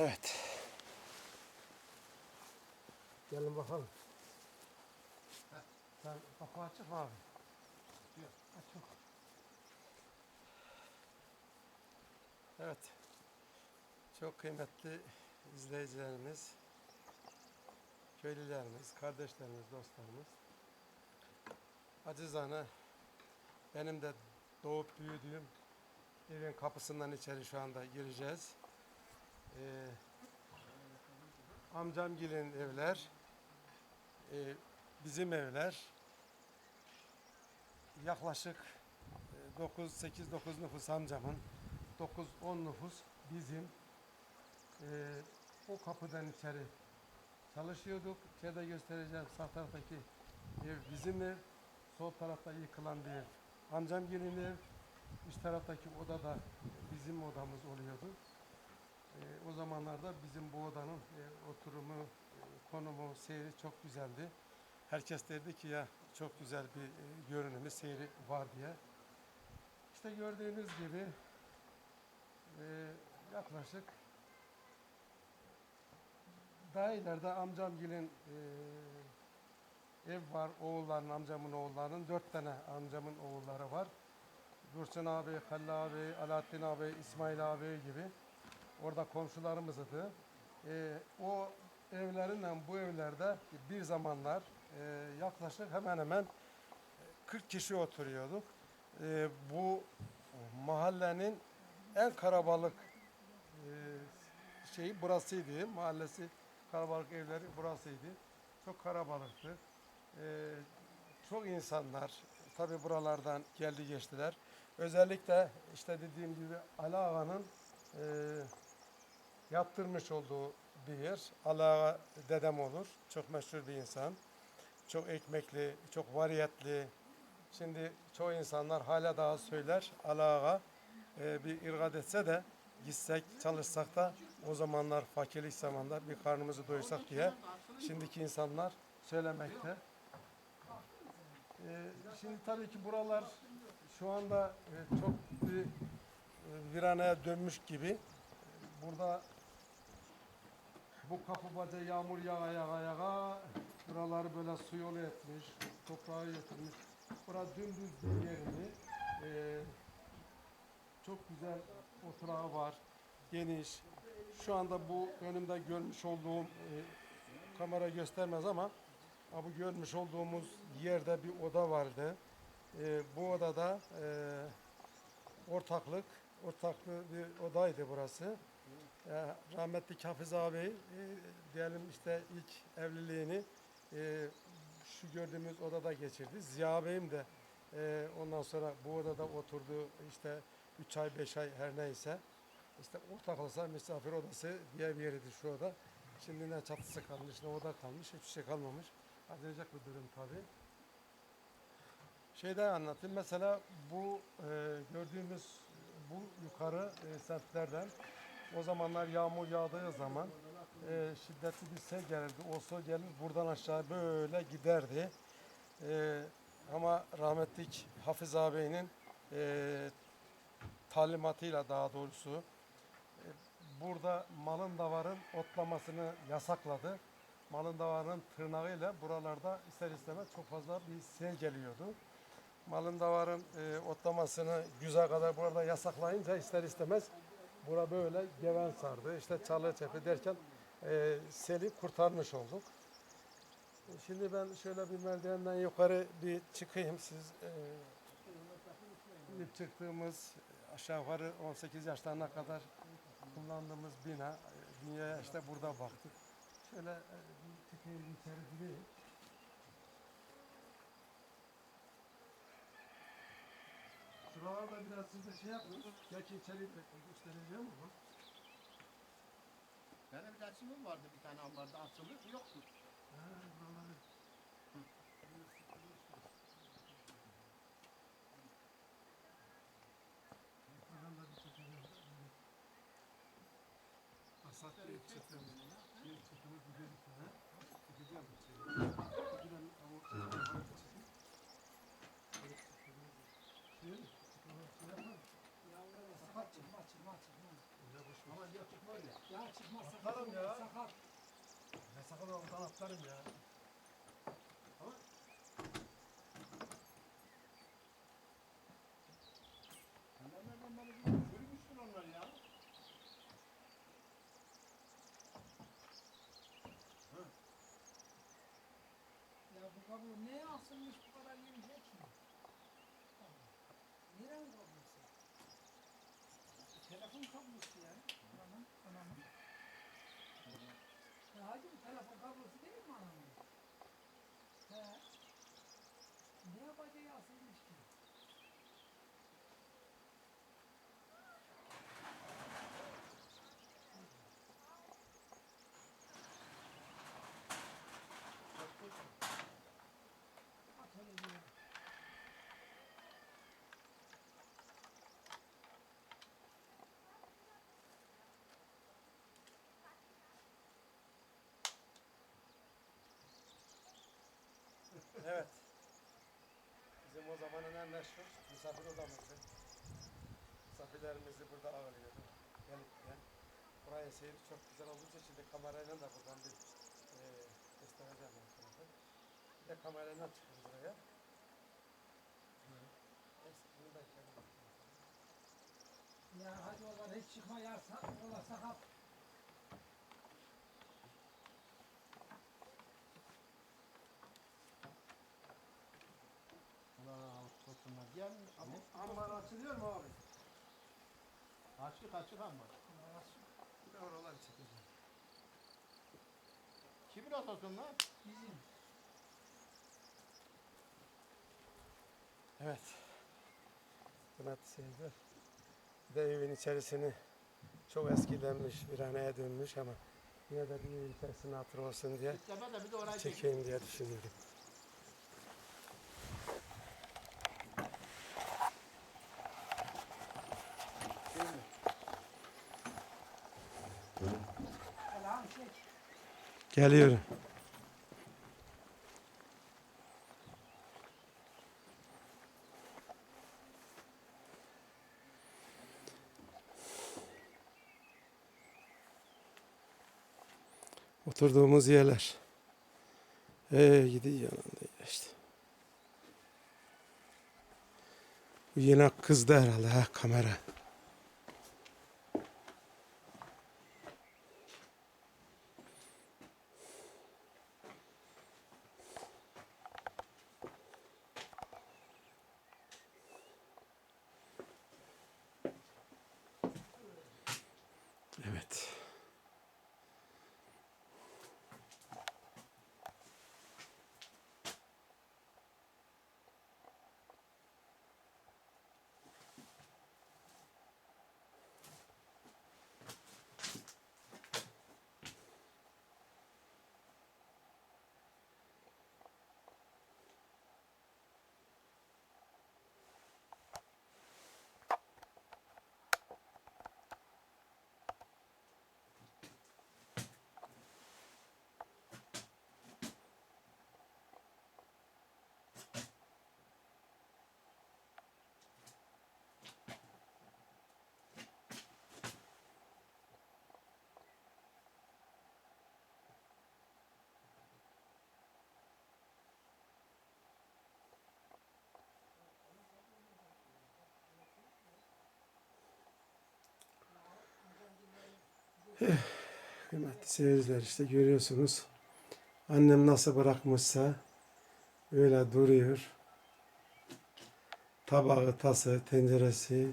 Evet. Gelin bakalım. Sen kapı açık mı abi? Yok. Açık. Evet. Çok kıymetli izleyicilerimiz, köylülerimiz, kardeşlerimiz, dostlarımız. Acizane benim de doğup büyüdüğüm evin kapısından içeri şu anda gireceğiz. Ee, amcamgilin evler, e, bizim evler yaklaşık 9 8 9 nüfus amcamın 9-10 nüfus bizim Ee, o kapıdan içeri çalışıyorduk. İçeride göstereceğim sağ taraftaki ev bizim ev. Sol tarafta yıkılan bir ev. Amcam gelin ev. Üst taraftaki oda da bizim odamız oluyordu. Ee, o zamanlarda bizim bu odanın e, oturumu, e, konumu, seyri çok güzeldi. Herkes derdi ki ya çok güzel bir e, görünümü, seyri var diye. İşte gördüğünüz gibi e, yaklaşık daha ileride amcamgilin e, ev var, oğulların, amcamın oğullarının dört tane amcamın oğulları var. Dursun abi, Halil abi, Alaaddin abi, İsmail abi gibi. Orada komşularımızdı. E, o evlerinden bu evlerde bir zamanlar e, yaklaşık hemen hemen 40 kişi oturuyorduk. E, bu mahallenin en karabalık e, şeyi burasıydı. Mahallesi karabalık evleri burasıydı. Çok karabalıktı. E, çok insanlar tabi buralardan geldi geçtiler. Özellikle işte dediğim gibi Ali Ağa'nın e, yaptırmış olduğu bir yer. Ali Ağa dedem olur. Çok meşhur bir insan. Çok ekmekli, çok variyetli. Şimdi çoğu insanlar hala daha söyler Ali Ağa e, bir irgat etse de gitsek çalışsak da o zamanlar fakirlik zamanlar bir karnımızı doyursak diye şimdiki insanlar söylemekte. E, şimdi tabii ki buralar şu anda e, çok bir e, viraneye dönmüş gibi. Burada bu kapı baca yağmur yağa yağa yağa buraları böyle su yolu etmiş, toprağı götürmüş. Burası dümdüz bir yerini. E, çok güzel oturağı var, geniş. Şu anda bu önümde görmüş olduğum e, kamera göstermez ama bu görmüş olduğumuz yerde bir oda vardı. E, bu odada e, ortaklık, ortaklı bir odaydı burası. E, rahmetli Hafiz abi diyelim işte ilk evliliğini e, şu gördüğümüz odada geçirdi. Ziya Bey'im de e, ondan sonra bu odada oturdu işte 3 ay 5 ay her neyse. İşte ortaklıksa misafir odası diye bir yeridir şu oda. Şimdi ne çatısı kalmış ne oda kalmış hiçbir şey kalmamış. Acınacak bir durum tabii. Şeyde anlatayım. Mesela bu e, gördüğümüz bu yukarı e, semtlerden o zamanlar yağmur yağdığı zaman e, şiddetli bir sel gelirdi. O su gelir buradan aşağı böyle giderdi. E, ama rahmetlik Hafiz ağabeyinin e, talimatıyla daha doğrusu e, burada malın davarın otlamasını yasakladı. Malın davarın tırnağıyla buralarda ister istemez çok fazla bir sel geliyordu. Malın davarın e, otlamasını güzel kadar burada yasaklayınca ister istemez bura böyle geven sardı. İşte çalı çepi derken e, seli kurtarmış olduk. Şimdi ben şöyle bir merdivenden yukarı bir çıkayım. Siz e, ilk çıktığımız aşağı yukarı 18 yaşlarına kadar kullandığımız bina. e, Dünyaya işte burada baktık. Şöyle e, bir çıkayım içeri gireyim. Şuralarda biraz siz de şey yapın. Gerçi içeri göstereceğim ama. Benim bir resimim vardı bir tane ambarda asılı yoktu. Ha, buraları. Yukarıdan da bir çekelim. Asat bir çekimiz. Bir çekimiz bir bir tane. Çekeceğim bu çekimi. Çekilen ama çekimi çekeyim. Böyle çekimi. Şey, çekimi şey yapalım. Açın, açın, açın. Öyle boş Aman diyor çıkma öyle. Ya çıkmaz sakat. Olur, ya. Sakat. Ne sakın oradan atlarım ya. Ama Sen nereden bana gidiyorsun? Görmüşsün onları ya. Ya bu kablo neye asılmış bu kadar yürüyecek ki? Nereye kablosu? Telefon kablosu Ya hacı bu telefon kablosu değil mi anamın? He. Ne yapacağı asılmış ki? At öyle diyor. evet. Bizim o zamanın en meşhur misafir odamızdı. Misafirlerimizi burada ağırlıyorduk. Gelip giden. Buraya seyir çok güzel olduğu için şimdi kamerayla da buradan bir e, göstereceğim. Bir de kamerayla çıkın buraya. Neyse, bunu da kendim Ya hacı oradan hiç çıkma ya. Ola sakat. Gel. Ambar açılıyor mu abi? Açık açık ama. Bir de oraları çekeceğim. Kimin atasın lan? Bizim. Evet. Kıymetli seyirciler. Bir de evin içerisini çok eskilenmiş, viraneye dönmüş ama yine de bir evin hatır olsun diye bir çekeyim diye düşünüyorum. Geliyorum. Oturduğumuz yerler. Ee gidi yanında işte. Bu yine kızdı herhalde ha kamera. Evet. Kıymetli seyirciler işte görüyorsunuz. Annem nasıl bırakmışsa öyle duruyor. Tabağı, tası, tenceresi,